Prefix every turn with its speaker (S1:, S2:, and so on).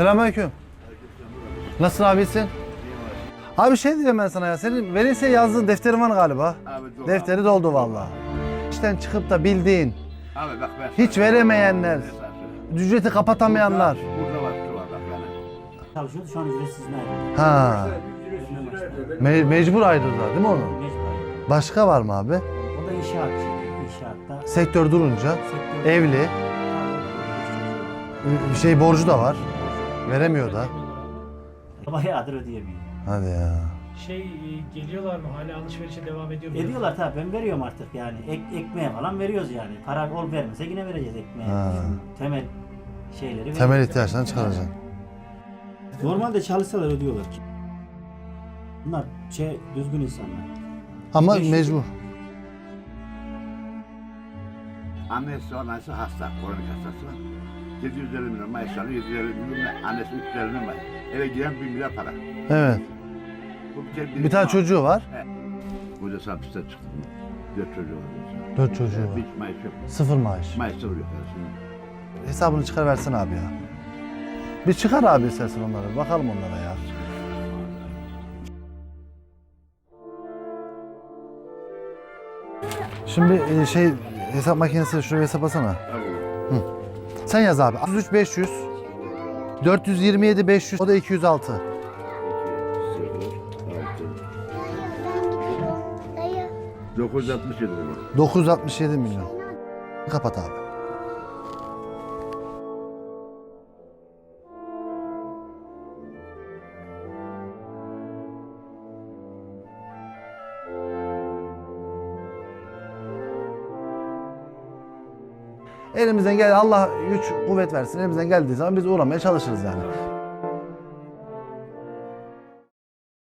S1: Selamünaleyküm. Nasılsın abi iyisin? Abi şey diyeceğim ben sana ya. Senin verirse yazdığın defterin var galiba.
S2: Abi.
S1: Defteri doldu vallahi. İşten çıkıp da bildiğin,
S2: Abi bak ben
S1: hiç veremeyenler, ücreti kapatamayanlar.
S2: Burada var şu var bak yani.
S3: Çalışıyordu şu an ücretsiz ayrıldı.
S1: Ha. Me- mecbur ayrıldılar değil mi onu?
S3: Mecbur ayrıldı.
S1: Başka var mı abi?
S3: O da inşaatçı. İnşaatta
S1: Sektör durunca
S3: sektör...
S1: evli, bir şey borcu da var. Veremiyor da.
S3: Bayağıdır ödeyemiyor.
S1: Hadi ya.
S4: Şey e, geliyorlar mı? Hala alışverişe devam ediyor mu?
S3: Ediyorlar tabii ben veriyorum artık yani. Ek, ekmeğe falan veriyoruz yani. Para ol vermese yine vereceğiz ekmeğe.
S1: Ha.
S3: Temel şeyleri
S1: Temel ihtiyaçlarını çıkaracaksın.
S3: Normalde çalışsalar ödüyorlar. Bunlar şey düzgün insanlar.
S1: Ama
S3: Beş
S1: mecbur.
S2: Annesi anası hasta, kronik hastası. 750 milyon maaş alıyor, 750 milyon annesi 350 milyon maaş. Eve giren 1 milyar para.
S1: Evet.
S2: Bu bir,
S1: tane çocuğu var.
S2: Kocası hapisten çıktı. Dört çocuğu var.
S1: Dört çocuğu var.
S2: Hiç maaş yok.
S1: Sıfır maaş.
S2: Maaş sıfır yok.
S1: Hesabını çıkar versin abi ya. Bir çıkar abi istersen onları. Bakalım onlara ya. Şimdi e, şey hesap makinesi şuraya hesaplasana.
S2: Tamam.
S1: Sen yaz abi. 33 500 427 500 o da 206.
S2: 967 lira.
S1: 967 milyon. Kapat abi. Elimizden gel Allah güç kuvvet versin. Elimizden geldiği zaman biz uğramaya çalışırız yani.